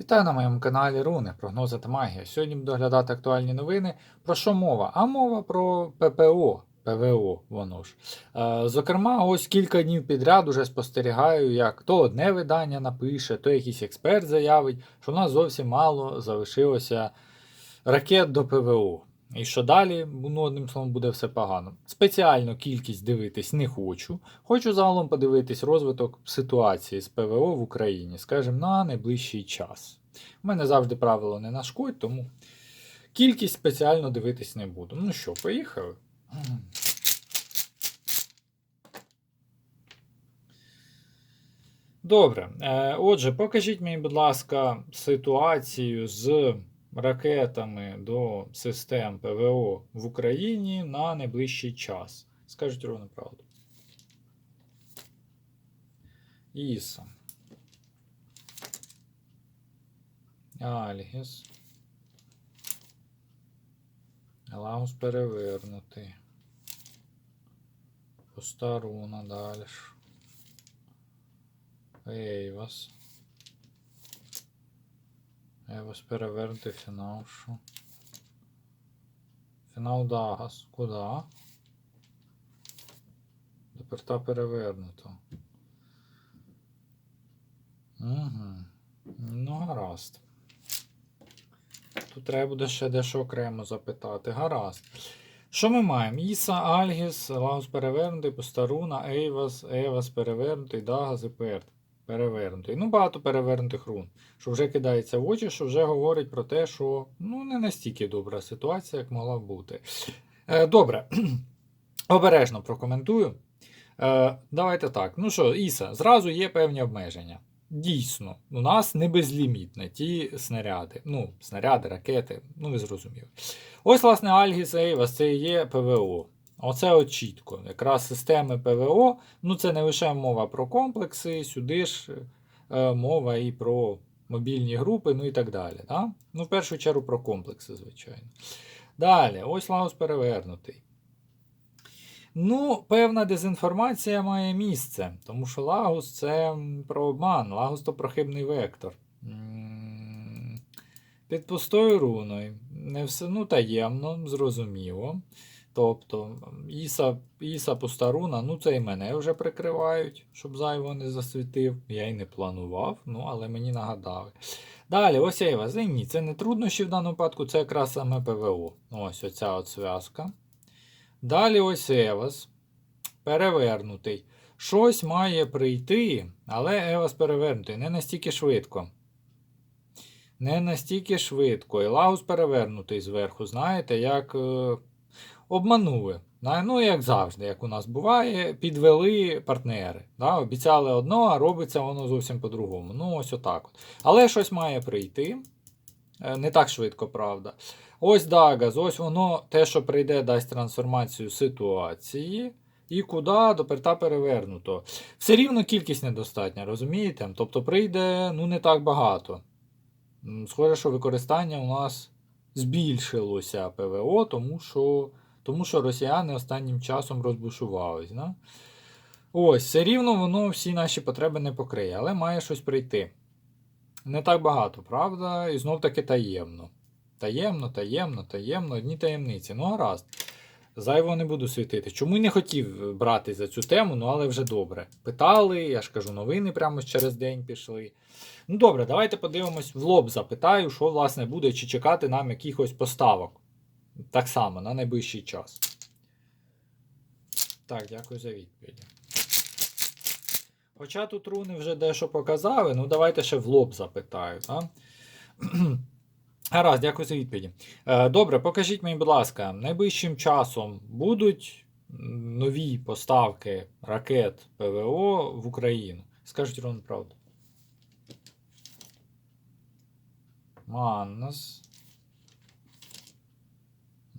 Вітаю на моєму каналі Руни, прогнози та магія. Сьогодні буду доглядати актуальні новини. Про що мова? А мова про ППО. ПВО, воно ж. Е, зокрема, ось кілька днів підряд уже спостерігаю, як то одне видання напише, то якийсь експерт заявить, що в нас зовсім мало залишилося ракет до ПВО. І що далі, ну, одним словом, буде все погано. Спеціально кількість дивитись не хочу. Хочу загалом подивитись розвиток ситуації з ПВО в Україні, скажімо, на найближчий час. У мене завжди правило не нашкодь, тому кількість спеціально дивитись не буду. Ну що, поїхали? Добре. Е, Отже, покажіть мені, будь ласка, ситуацію з ракетами до систем ПВО в Україні на найближчий час. Скажіть ровно правду. Іса. Альгіс. Лагус перевернутий. Постаруна далі. Ейвас. Ейвас перевернутий фінал. Що? Фінал Дагас. Куда? До порта перевернуто. Угу. Ну, гаразд. Тут треба буде ще дещо окремо запитати. Гаразд. Що ми маємо? Іса, Альгіс, Лагус перевернутий, Постаруна, Ейвас, Евас перевернутий, Дагас і Перт. Перевернутий. Ну, багато перевернутих рун. Що вже кидається в очі, що вже говорить про те, що ну, не настільки добра ситуація, як могла б бути. Е, добре. Обережно прокоментую. Е, давайте так. Ну що, Іса, зразу є певні обмеження. Дійсно, у нас не безлімітне ті снаряди. Ну, снаряди, ракети, ну ви зрозуміли. Ось, власне, Альгіс Ейвас це є ПВО. Оце от чітко. Якраз системи ПВО, ну це не лише мова про комплекси, сюди ж е, мова і про мобільні групи, ну і так далі. Да? Ну, в першу чергу про комплекси, звичайно. Далі, ось Лагус перевернутий. Ну, певна дезінформація має місце, тому що Лагус це про обман, Лагус то прохибний вектор. Під пустою руною. Не все ну, таємно, зрозуміло. Тобто, Іса, Іса Пустаруна, ну це і мене вже прикривають, щоб зайво не засвітив. Я й не планував, ну але мені нагадали. Далі, ось я. Ні, це не труднощі в даному випадку, це якраз саме ПВО. Ось оця от зв'язка. Далі ось Евас. Перевернутий. Щось має прийти, але Евас перевернутий. Не настільки швидко. Не настільки швидко. І Лагус перевернутий зверху, знаєте, як е, обманули. Да? Ну, як завжди, як у нас буває, підвели партнери. Да? Обіцяли одно, а робиться воно зовсім по-другому. Ну, ось отак. От. Але щось має прийти. Е, Не так швидко, правда. Ось Дагаз, ось воно те, що прийде, дасть трансформацію ситуації. І куди до перта перевернуто. Все рівно кількість недостатня, розумієте? Тобто прийде ну, не так багато. Схоже, що використання у нас збільшилося ПВО, тому що, тому що росіяни останнім часом розбушувались. Да? Ось, все рівно воно всі наші потреби не покриє, але має щось прийти. Не так багато, правда? І знов таки таємно. Таємно, таємно, таємно, одні таємниці. Ну, гаразд. Зайво не буду світити. Чому не хотів брати за цю тему, ну але вже добре. Питали, я ж кажу, новини прямо через день пішли. Ну добре, давайте подивимось в лоб запитаю, що власне буде, чи чекати нам якихось поставок. Так само, на найближчий час. Так, дякую за відповіді. Хоча тут руни вже дещо показали, ну давайте ще в лоб запитаю. Так? Гаразд, дякую за відповіді. Е, Добре, покажіть мені, будь ласка, найближчим часом будуть нові поставки ракет ПВО в Україну? Скажіть ровно правду. Маннас.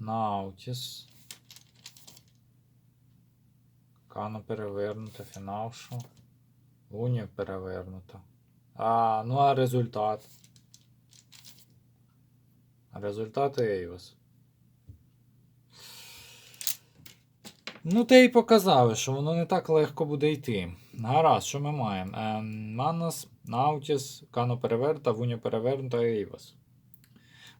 Наутіс. Кано перевернута, фіналшу. Унія перевернута. А, ну а результат. Результати Ейвас. Ну, те й показали, що воно не так легко буде йти. Гаразд, що ми маємо? Ем, Маннас, Наутіс, Кано перевернута, Вуньо перевернута, Ейвас.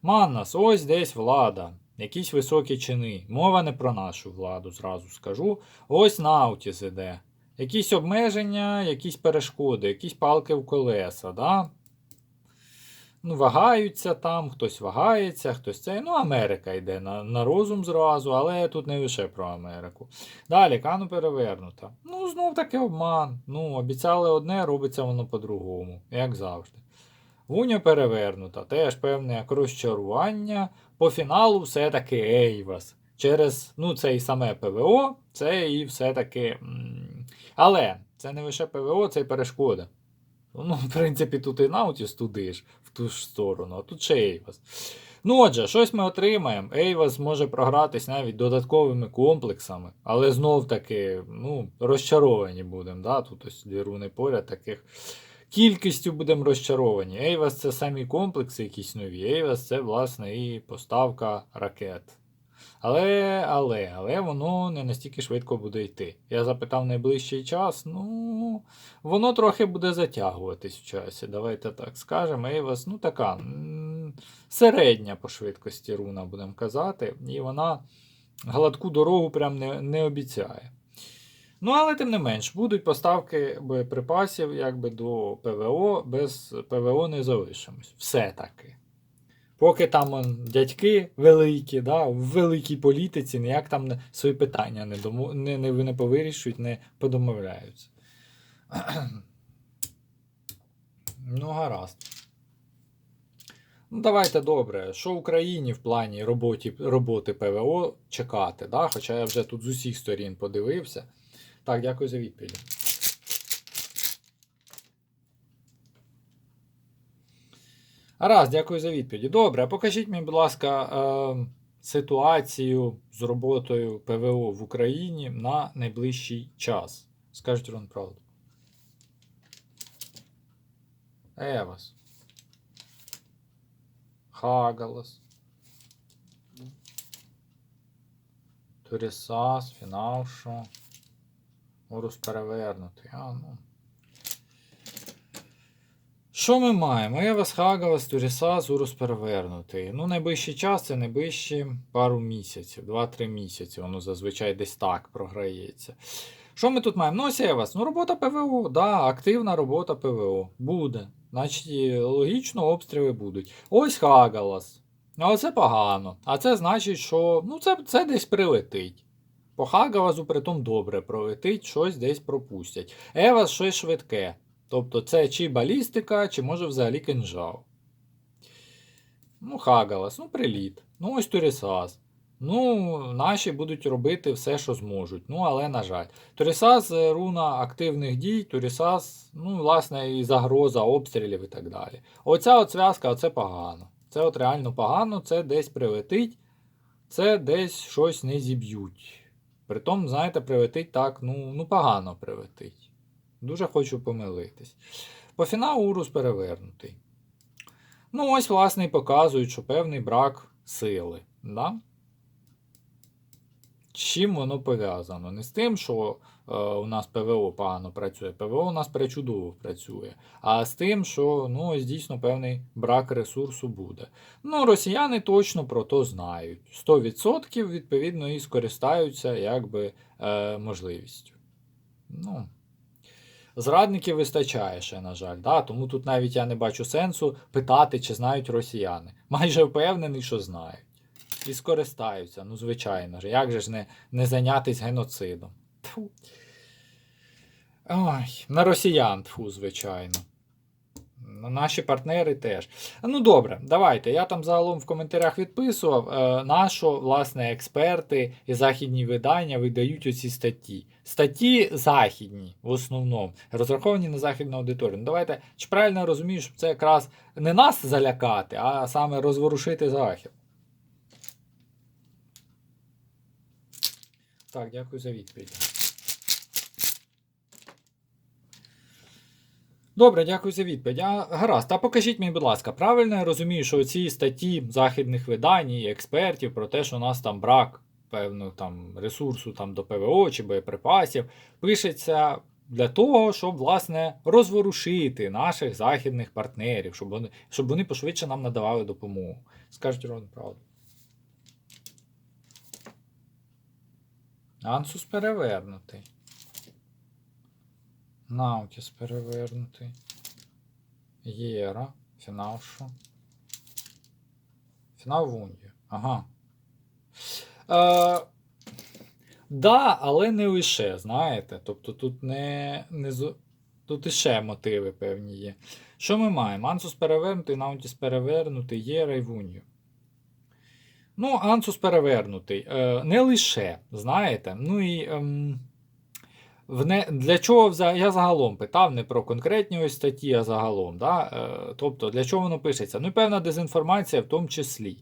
Маннас, ось десь влада. Якісь високі чини. Мова не про нашу владу, зразу скажу. Ось Наутіс іде. Якісь обмеження, якісь перешкоди, якісь палки в колеса. Да? Ну, вагаються там, хтось вагається, хтось це. Ну, Америка йде на, на розум зразу, але тут не лише про Америку. Далі, кану перевернута. Ну, знов таки обман. Ну, обіцяли одне, робиться воно по-другому, як завжди. Вуня перевернута, теж певне розчарування. По фіналу все-таки Ейвас. Через ну, це і саме ПВО, це і все-таки. Але це не лише ПВО, це й перешкода. Ну, в принципі, тут і Наутіс туди ж, в ту ж сторону, а тут ще Ейвас. Ну отже, щось ми отримаємо. Ейвас може програтись навіть додатковими комплексами, але знов таки, ну, розчаровані будемо. Да? Тут ось дві руни поряд таких. Кількістю будемо розчаровані. Ейвас це самі комплекси якісь нові. Ейвас це, власне, і поставка ракет. Але, але, але воно не настільки швидко буде йти. Я запитав найближчий час, ну, воно трохи буде затягуватись в часі. Давайте так скажемо. Ейвас, ну така середня по швидкості руна, будемо казати, і вона гладку дорогу прям не, не обіцяє. Ну, але тим не менш, будуть поставки боєприпасів якби до ПВО, без ПВО не залишимось. Все-таки. Поки там он, дядьки великі, да, в великій політиці ніяк там свої питання не, дому, не, не, не повирішують, не подомовляються. ну, гаразд. Ну, давайте добре. Що Україні в плані роботі, роботи ПВО чекати? Да? Хоча я вже тут з усіх сторін подивився. Так, дякую за відповідь. Раз, дякую за відповіді. Добре, покажіть мені, будь ласка, е, ситуацію з роботою ПВО в Україні на найближчий час. Скажіть вам правду. Евас. Хагалас. Турісас, Фінаушо. Орус перевернутий. А, ну. Що ми маємо? Евас Хагалас, Турісас, Урус перевернутий. Ну, найближчий час це найближчі пару місяців, 2-3 місяці. Воно зазвичай десь так програється. Що ми тут маємо? Ну, ось Евас. Ну, робота ПВО, да, активна робота ПВО. Буде. Значить, логічно, обстріли будуть. Ось Хагалас. Ну, це погано. А це значить, що ну, це, це десь прилетить. По Хагалазу притом добре пролетить, щось десь пропустять. Евас щось швидке. Тобто це чи балістика, чи може взагалі кинжал. Ну, Хагалас, ну приліт. Ну, ось Турісас. Ну, наші будуть робити все, що зможуть. Ну, але на жаль. Турісас е, руна активних дій, Турісас, ну, власне, і загроза обстрілів і так далі. Оця от зв'язка, оце погано. Це от реально погано, це десь прилетить, це десь щось не зіб'ють. Притом, знаєте, прилетить так, ну, ну погано прилетить. Дуже хочу помилитись. По фіналу Урус перевернутий. Ну, ось, власне, і показують, що певний брак сили. Да? Чим воно пов'язано? Не з тим, що е, у нас ПВО погано працює. ПВО у нас пречудово працює. А з тим, що ну, ось дійсно певний брак ресурсу буде. Ну, росіяни точно про то знають. 100% відповідно і скористаються якби, е, можливістю. Ну. Зрадників вистачає ще, на жаль. Да? Тому тут навіть я не бачу сенсу питати, чи знають росіяни. Майже впевнений, що знають. І скористаються, ну, звичайно ж. Як же ж не, не зайнятись геноцидом? Тьфу. Ой, на росіян, тьфу, звичайно. На Наші партнери теж. Ну добре, давайте. Я там загалом в коментарях відписував, е, на що, власне, експерти і західні видання видають оці статті. Статті західні, в основному, розраховані на західну аудиторію. Ну давайте, чи правильно я розумію, щоб це якраз не нас залякати, а саме розворушити захід. Так, дякую за відповідь. Добре, дякую за відповідь. А, гаразд, а покажіть мені, будь ласка, правильно я розумію, що ці статті західних видань і експертів про те, що у нас там брак певного там ресурсу там, до ПВО чи боєприпасів, пишеться для того, щоб власне розворушити наших західних партнерів, щоб вони, щоб вони пошвидше нам надавали допомогу. Скажуть ровно правду. Ансус перевернутий. Наутіс перевернутий. Єра. Фінал що? Фінал в Унію. Ага. Е, да, але не лише, знаєте. Тобто тут не, не тут іще мотиви певні є. Що ми маємо? Ансус перевернутий, Наутіс перевернутий, Єра і в Унію. Ну, Ансус перевернутий. Е, не лише, знаєте. Ну і. Ем, для чого я загалом питав не про конкретні ось статті, а загалом. Да? Е, тобто, для чого воно пишеться? Ну, і певна дезінформація в тому числі.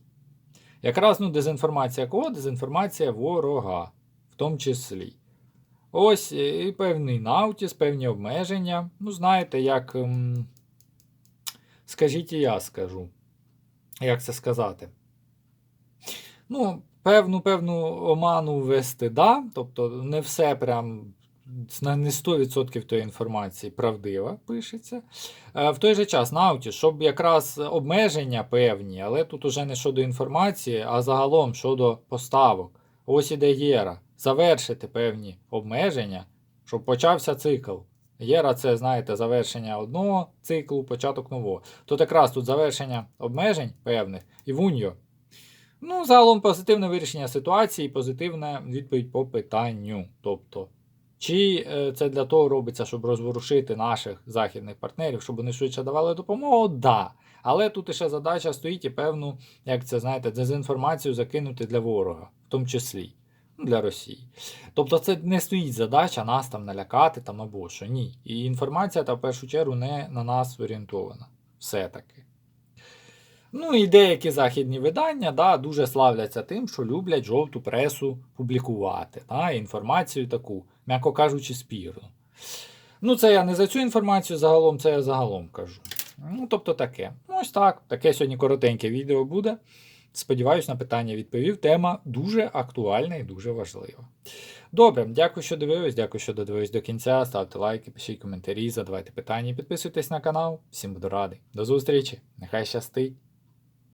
Якраз ну, дезінформація кого? Дезінформація ворога, в тому числі. Ось е, і певний наутіс, певні обмеження. Ну, знаєте, як. ем, скажіть і я скажу. Як це сказати? Ну, певну певну оману ввести, да. Тобто не все прям не 100% тої інформації правдива пишеться. Е, В той же час Nautis, щоб якраз обмеження певні, але тут уже не щодо інформації, а загалом щодо поставок. Ось іде Єра. Завершити певні обмеження, щоб почався цикл. Єра це, знаєте, завершення одного циклу, початок нового. Тут якраз тут завершення обмежень певних і вуньо. Ну, загалом позитивне вирішення ситуації, позитивна відповідь по питанню. Тобто, чи е, це для того робиться, щоб розворушити наших західних партнерів, щоб вони швидше давали допомогу? Да. Але тут іще задача стоїть і певну, як це знаєте, дезінформацію закинути для ворога, в тому числі ну, для Росії. Тобто це не стоїть задача нас там налякати там або що. Ні. І інформація та в першу чергу не на нас орієнтована. Все-таки. Ну і деякі західні видання да, дуже славляться тим, що люблять жовту пресу публікувати. Да, інформацію таку, м'яко кажучи, спірну. Ну, це я не за цю інформацію загалом, це я загалом кажу. Ну, тобто таке. Ну, ось так. Таке сьогодні коротеньке відео буде. Сподіваюсь, на питання відповів. Тема дуже актуальна і дуже важлива. Добре, дякую, що дивились, дякую, що додивились до кінця. Ставте лайки, пишіть коментарі, задавайте питання і підписуйтесь на канал. Всім буду радий. До зустрічі! Нехай щастить!